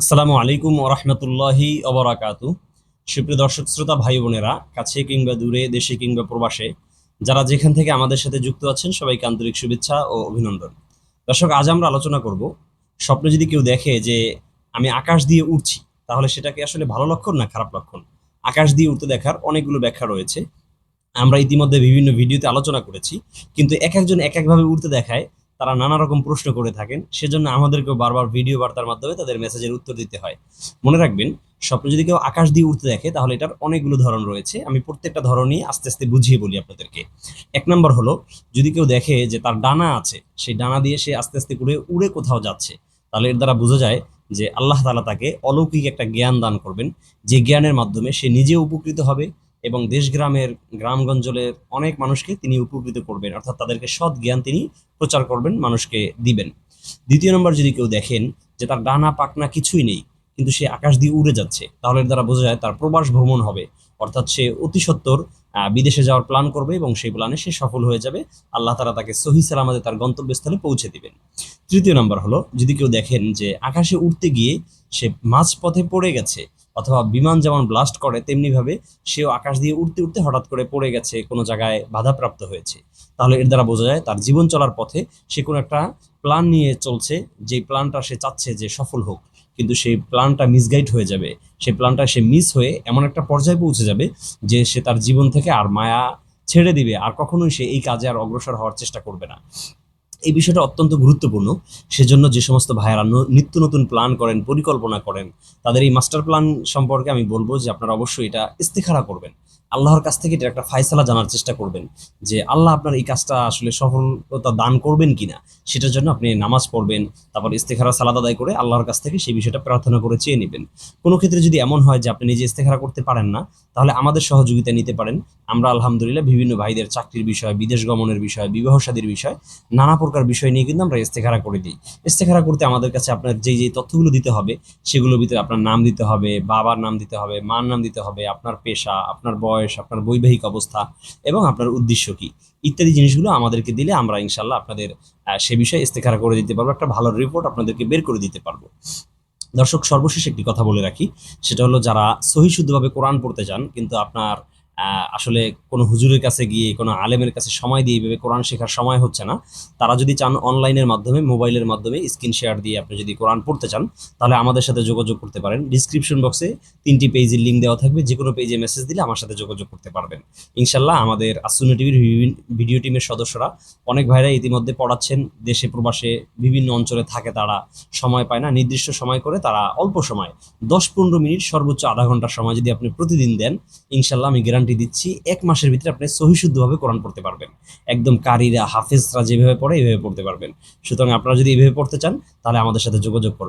আসসালামু আলাইকুম ওরহমতুল্লাহি অবরাকাতু সুপ্রিয় দর্শক, শ্রোতা ভাই বোনেরা, কাছে কিংবা দূরে, দেশে কিংবা প্রবাসে, যারা যেখান থেকে আমাদের সাথে যুক্ত আছেন, সবাইকে আন্তরিক শুভেচ্ছা ও অভিনন্দন। দর্শক, আজ আমরা আলোচনা করব স্বপ্নে যদি কেউ দেখে যে আমি আকাশ দিয়ে উড়ছি, তাহলে সেটাকে আসলে ভালো লক্ষণ না খারাপ লক্ষণ? আকাশ দিয়ে উড়তে দেখার অনেকগুলো ব্যাখ্যা রয়েছে। আমরা ইতিমধ্যে বিভিন্ন ভিডিওতে আলোচনা করেছি, কিন্তু এক একজন এক একভাবে উড়তে দেখায় তারা নানা রকম প্রশ্ন করে থাকেন। সেজন্য আমাদেরকেও বারবার ভিডিও বার্তার মাধ্যমে তাদের মেসেজের উত্তর দিতে হয়। মনে রাখবেন, স্বপ্ন যদি কেউ আকাশ দিয়ে উঠতে দেখে, তাহলে এটার অনেকগুলো ধরন রয়েছে। আমি প্রত্যেকটা ধরনই আস্তে আস্তে বুঝিয়ে বলি আপনাদেরকে। এক নম্বর হলো, যদি কেউ দেখে যে তার ডানা আছে, সেই ডানা দিয়ে সে আস্তে আস্তে করে উড়ে কোথাও যাচ্ছে, তাহলে এর দ্বারা বোঝা যায় যে আল্লাহ তালা তাকে অলৌকিক একটা জ্ঞান দান করবেন। যে জ্ঞানের মাধ্যমে সে নিজে উপকৃত হবে এবং দেশ গ্রামের গ্রামগঞ্জলের অনেক মানুষকে তিনি উপকৃত করবেন। অর্থাৎ তাদেরকে সৎ জ্ঞান তিনি প্রচার করবেন মানুষকে দিবেন। দ্বিতীয় নম্বর যদি কেউ দেখেন যে তার ডানা পাকনা কিছুই নেই কিন্তু সে আকাশ দিয়ে উড়ে যাচ্ছে তাহলে দ্বারা বোঝা যায় তার প্রবাস ভ্রমণ হবে। অর্থাৎ সে অতি সত্বর আহ, বিদেশে যাওয়ার প্ল্যান করবে এবং সেই প্ল্যানে সে সফল হয়ে যাবে। আল্লাহ তারা তাকে সহি সালামাতে তার গন্তব্যস্থলে পৌঁছে দিবেন। তৃতীয় নম্বর হলো যদি কেউ দেখেন যে আকাশে উঠতে গিয়ে সে মাঝ পথে পড়ে গেছে অথবা বিমান যেমন ব্লাস্ট করে তেমনি ভাবে সেও আকাশ দিয়ে উঠতে উঠতে হঠাৎ করে পড়ে গেছে, কোনো জায়গায় বাধাপ্রাপ্ত হয়েছে। তাহলে এর দ্বারা বোঝা যায় তার জীবন চলার পথে সে কোনো একটা প্ল্যান নিয়ে চলছে যে প্ল্যানটা সে চাচ্ছে যে সফল হোক। কিন্তু সেই প্ল্যানটা মিসগাইড হয়ে যাবে। সেই প্ল্যানটা সে মিস হয়ে এমন একটা পর্যায়ে পৌঁছে যাবে যে সে তার জীবন থেকে আর মায়া ছেড়ে দিবে। আর কখনোই সে এই কাজে আর অগ্রসর হওয়ার চেষ্টা করবে না। এই বিষয়টা অত্যন্ত গুরুত্বপূর্ণ। সেজন্য যে সমস্ত ভাইয়েরা নিত্য নতুন প্ল্যান করেন, পরিকল্পনা করেন, তাদের এই মাস্টার প্ল্যান সম্পর্কে আমি বলব যে আপনারা অবশ্যই এটা ইস্তেখারা করবেন। আল্লাহর কাছ থেকে এটা একটা ফায়সালা জানার চেষ্টা করবেন যে আল্লাহ আপনার এই কাজটা আসলে সফলতা দান করবেন কিনা, সেটার জন্য আপনি নামাজ পড়বেন, তারপর ইস্তেখারা সালাদ আদায় করে আল্লাহর কাছ থেকে সেই বিষয়টা প্রার্থনা করে চেয়ে নেবেন। কোনো ক্ষেত্রে যদি এমন হয় যে আপনি নিজে ইস্তেখারা করতে পারেন না, তাহলে আমাদের সহযোগিতা নিতে পারেন। আমরা আলহামদুলিল্লাহ বিভিন্ন ভাইদের চাকরির বিষয়, বিদেশ গমনের বিষয়, বিবাহ শাদীর বিষয়, নানা প্রকার বিষয় নিয়ে কিন্তু আমরা ইস্তেখারা করে দিই। ইস্তেখারা করতে আমাদের কাছে আপনার যেই যেই তথ্যগুলো দিতে হবে, সেগুলোর ভিতরে আপনার নাম দিতে হবে, বাবার নাম দিতে হবে, মার নাম দিতে হবে, আপনার পেশা, আপনার বয়স আপনার বৈবাহিক অবস্থা এবং আপনার উদ্দেশ্য কি? ইত্যাদি জিনিসগুলো আমাদেরকে দিলে আমরা ইনশাল্লাহ আপনাদের সে বিষয়ে ইস্তেখারা করে দিতে পারব, একটা ভালো রিপোর্ট আপনাদেরকে বের করে দিতে পারব। দর্শক, সর্বশেষ একটি কথা বলে রাখি, সেটা হলো যারা সহি শুদ্ধভাবে কোরআন পড়তে চান, কিন্তু আপনার আসলে কোনো হুজুরের কাছে গিয়ে, কোনো আলেমের কাছে সময় দিয়ে এইভাবে কোরআন শেখার সময় হচ্ছে না। তারা যদি চান অনলাইনের মাধ্যমে, মোবাইলের মাধ্যমে স্ক্রিন শেয়ার দিয়ে আপনি যদি কোরআন পড়তে চান, তাহলে আমাদের সাথে যোগাযোগ করতে পারেন। ডিসক্রিপশন বক্সে তিনটি পেজের লিঙ্ক দেওয়া থাকবে। যে কোনো পেজে মেসেজ দিলে আমার সাথে যোগাযোগ করতে পারবেন। ইনশাল্লাহ আমাদের আসুন টিভির ভিডিও টিমের সদস্যরা অনেক ভাইরা ইতিমধ্যে পড়াচ্ছেন। দেশে, প্রবাসে বিভিন্ন অঞ্চলে থাকে তারা। সময় পায় না। নির্দিষ্ট সময় করে তারা অল্প সময়, দশ পনেরো মিনিট সর্বোচ্চ আধা ঘণ্টার সময় যদি আপনি প্রতিদিন দেন ইনশাল্লাহ আমি গ্যারান্টি দিচ্ছি, এক মাসের ভিতরে আপনি সহিশুদ্ধভাবে কোরআন পড়তে পারবেন। একদম কারিরা, হাফেজরা যেভাবে পড়ে এভাবে পড়তে পারবেন। সুতরাং আপনারা যদি এভাবে পড়তে চান, তাহলে আমাদের সাথে যোগাযোগ করবেন।